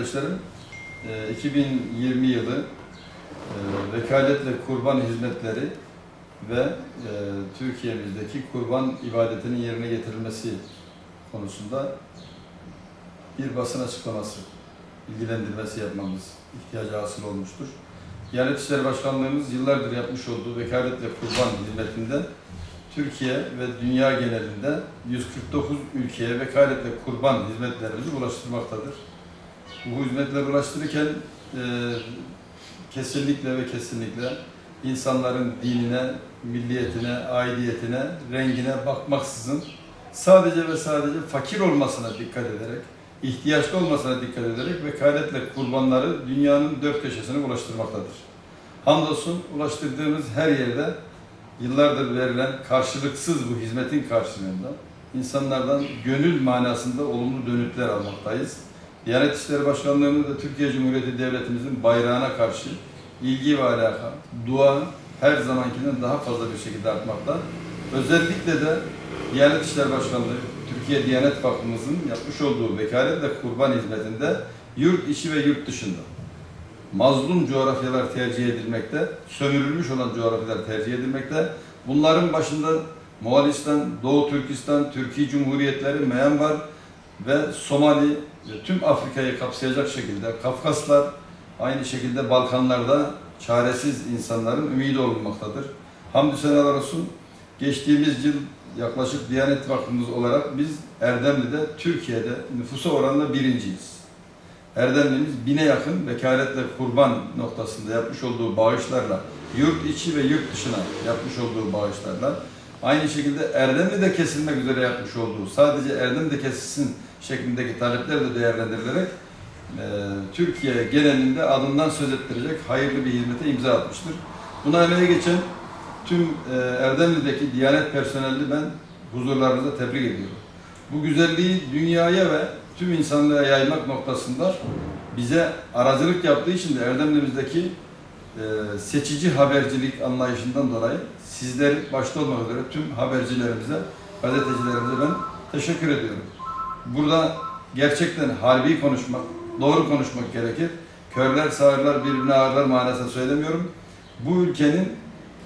kardeşlerim, e, 2020 yılı e, vekaletle kurban hizmetleri ve e, Türkiye'mizdeki kurban ibadetinin yerine getirilmesi konusunda bir basın açıklaması, bilgilendirmesi yapmamız ihtiyacı hasıl olmuştur. Diyanet İşleri Başkanlığımız yıllardır yapmış olduğu vekaletle kurban hizmetinde Türkiye ve dünya genelinde 149 ülkeye vekaletle kurban hizmetlerimizi ulaştırmaktadır. Bu hizmetleri ulaştırırken e, kesinlikle ve kesinlikle insanların dinine, milliyetine, aidiyetine, rengine bakmaksızın sadece ve sadece fakir olmasına dikkat ederek, ihtiyaçlı olmasına dikkat ederek vekaletle kurbanları dünyanın dört köşesine ulaştırmaktadır. Hamdolsun ulaştırdığımız her yerde yıllardır verilen karşılıksız bu hizmetin karşılığında insanlardan gönül manasında olumlu dönütler almaktayız. Diyanet İşleri Başkanlığımız ve Türkiye Cumhuriyeti Devletimizin bayrağına karşı ilgi ve alaka, dua her zamankinden daha fazla bir şekilde artmakta. Özellikle de Diyanet İşleri Başkanlığı, Türkiye Diyanet Vakfımızın yapmış olduğu vekaletle kurban hizmetinde yurt içi ve yurt dışında mazlum coğrafyalar tercih edilmekte, sömürülmüş olan coğrafyalar tercih edilmekte. Bunların başında Moğolistan, Doğu Türkistan, Türkiye Cumhuriyetleri, Myanmar ve Somali ve tüm Afrika'yı kapsayacak şekilde Kafkaslar, aynı şekilde Balkanlarda çaresiz insanların ümidi olunmaktadır. Hamdü senalar olsun. Geçtiğimiz yıl yaklaşık Diyanet Vakfımız olarak biz Erdemli'de Türkiye'de nüfusa oranla birinciyiz. Erdemli'miz bine yakın vekaletle kurban noktasında yapmış olduğu bağışlarla, yurt içi ve yurt dışına yapmış olduğu bağışlarla, aynı şekilde Erdemli'de kesilmek üzere yapmış olduğu, sadece Erdemli'de kesilsin şeklindeki talepler de değerlendirilerek e, Türkiye genelinde adından söz ettirecek hayırlı bir hizmete imza atmıştır. Buna emeğe geçen tüm e, Erdemli'deki Diyanet personelini ben huzurlarınızda tebrik ediyorum. Bu güzelliği dünyaya ve tüm insanlığa yaymak noktasında bize aracılık yaptığı için de Erdemli'mizdeki e, seçici habercilik anlayışından dolayı sizler başta olmak üzere tüm habercilerimize, gazetecilerimize ben teşekkür ediyorum. Burada gerçekten harbi konuşmak, doğru konuşmak gerekir. Körler sağırlar birbirine ağırlar manasında söylemiyorum. Bu ülkenin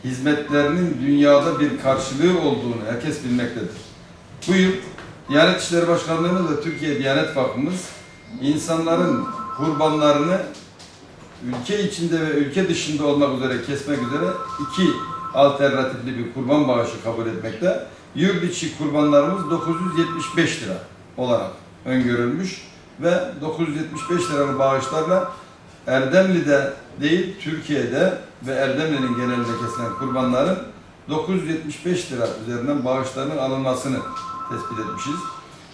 hizmetlerinin dünyada bir karşılığı olduğunu herkes bilmektedir. Bu yıl Diyanet İşleri Başkanlığımız ve Türkiye Diyanet Vakfımız insanların kurbanlarını ülke içinde ve ülke dışında olmak üzere kesmek üzere iki alternatifli bir kurban bağışı kabul etmekte. Yurt içi kurbanlarımız 975 lira olarak öngörülmüş ve 975 liralık bağışlarla Erdemli'de değil Türkiye'de ve Erdemli'nin genelinde kesilen kurbanların 975 lira üzerinden bağışlarının alınmasını tespit etmişiz.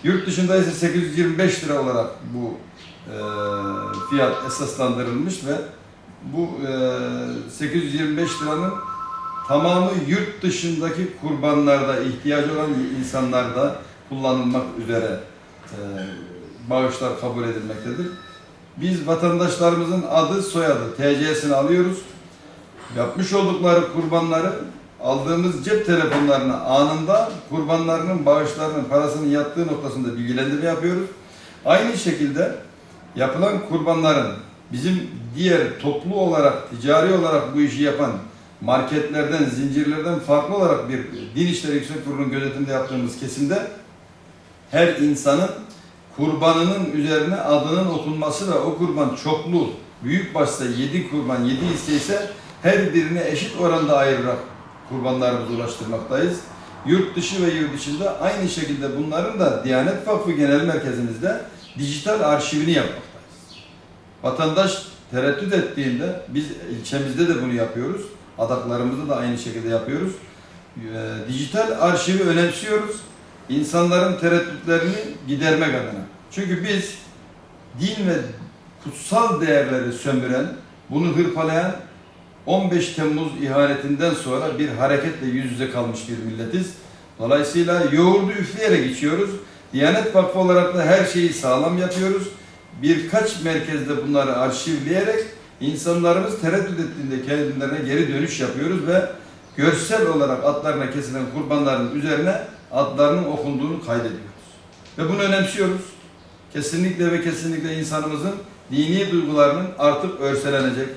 Yurt dışında ise 825 lira olarak bu e, fiyat esaslandırılmış ve bu e, 825 liranın tamamı yurt dışındaki kurbanlarda ihtiyacı olan insanlarda kullanılmak üzere bağışlar kabul edilmektedir. Biz vatandaşlarımızın adı, soyadı, TC'sini alıyoruz. Yapmış oldukları kurbanları aldığımız cep telefonlarına anında kurbanlarının bağışlarının parasının yattığı noktasında bilgilendirme yapıyoruz. Aynı şekilde yapılan kurbanların bizim diğer toplu olarak, ticari olarak bu işi yapan marketlerden, zincirlerden farklı olarak bir Din İşleri Yüksek Kurulu'nun gözetiminde yaptığımız kesimde her insanın kurbanının üzerine adının okunması ve o kurban çoklu, büyük başta 7 kurban, 7 hisse ise her birine eşit oranda ayırarak kurbanlarımızı ulaştırmaktayız. Yurt dışı ve yurt içinde aynı şekilde bunların da Diyanet Vakfı Genel Merkezimizde dijital arşivini yapmaktayız. Vatandaş tereddüt ettiğinde biz ilçemizde de bunu yapıyoruz. Adaklarımızda da aynı şekilde yapıyoruz. Ee, dijital arşivi önemsiyoruz. İnsanların tereddütlerini gidermek adına. Çünkü biz din ve kutsal değerleri sömüren, bunu hırpalayan 15 Temmuz ihanetinden sonra bir hareketle yüz yüze kalmış bir milletiz. Dolayısıyla yoğurdu üfleyerek içiyoruz. Diyanet Vakfı olarak da her şeyi sağlam yapıyoruz. Birkaç merkezde bunları arşivleyerek insanlarımız tereddüt ettiğinde kendilerine geri dönüş yapıyoruz ve görsel olarak adlarına kesilen kurbanların üzerine adlarının okunduğunu kaydediyoruz. Ve bunu önemsiyoruz. Kesinlikle ve kesinlikle insanımızın dini duygularının artık örselenecek,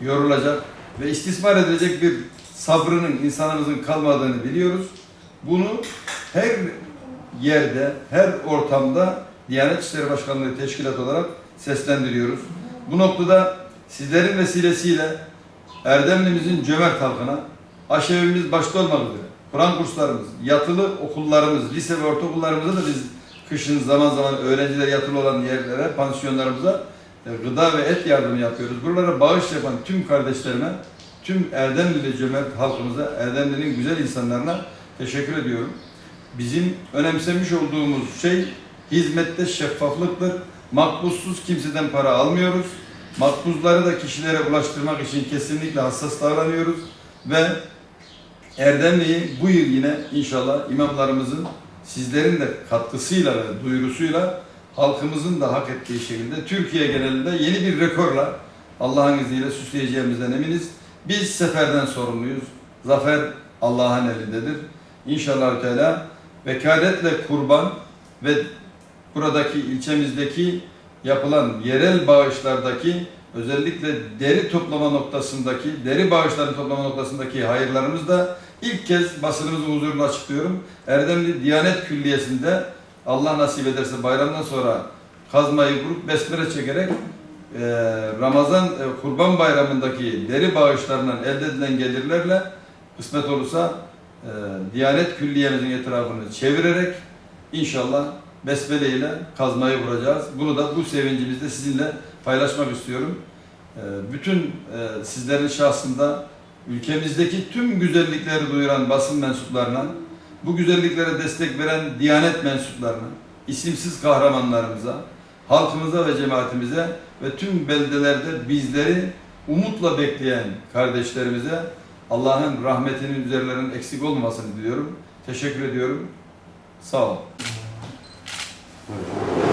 yorulacak ve istismar edilecek bir sabrının insanımızın kalmadığını biliyoruz. Bunu her yerde, her ortamda Diyanet İşleri Başkanlığı Teşkilat olarak seslendiriyoruz. Bu noktada sizlerin vesilesiyle Erdemli'mizin cömert halkına, aşevimiz başta olmak üzere, Kur'an kurslarımız, yatılı okullarımız, lise ve ortaokullarımızda da biz kışın zaman zaman öğrenciler yatılı olan yerlere, pansiyonlarımıza e, gıda ve et yardımı yapıyoruz. Buralara bağış yapan tüm kardeşlerime, tüm Erdemli'li cömert halkımıza, Erdemli'nin güzel insanlarına teşekkür ediyorum. Bizim önemsemiş olduğumuz şey hizmette şeffaflıktır. Makbuzsuz kimseden para almıyoruz. Makbuzları da kişilere ulaştırmak için kesinlikle hassas davranıyoruz ve Erdemli'yi bu yıl yine inşallah imamlarımızın sizlerin de katkısıyla ve duyurusuyla halkımızın da hak ettiği şekilde Türkiye genelinde yeni bir rekorla Allah'ın izniyle süsleyeceğimizden eminiz. Biz seferden sorumluyuz. Zafer Allah'ın elindedir. İnşallah Teala vekaletle kurban ve buradaki ilçemizdeki yapılan yerel bağışlardaki özellikle deri toplama noktasındaki, deri bağışları toplama noktasındaki hayırlarımız da ilk kez basınımızın huzurunda açıklıyorum. Erdemli Diyanet Külliyesi'nde Allah nasip ederse bayramdan sonra kazmayı vurup besmele çekerek e, Ramazan e, Kurban Bayramı'ndaki deri bağışlarından elde edilen gelirlerle kısmet olursa e, Diyanet Külliyemizin etrafını çevirerek inşallah besmele ile kazmayı vuracağız. Bunu da bu sevincimizde sizinle paylaşmak istiyorum. E, bütün e, sizlerin şahsında ülkemizdeki tüm güzellikleri duyuran basın mensuplarına, bu güzelliklere destek veren Diyanet mensuplarına, isimsiz kahramanlarımıza, halkımıza ve cemaatimize ve tüm beldelerde bizleri umutla bekleyen kardeşlerimize Allah'ın rahmetinin üzerlerinin eksik olmamasını diliyorum. Teşekkür ediyorum. Sağ olun. Evet.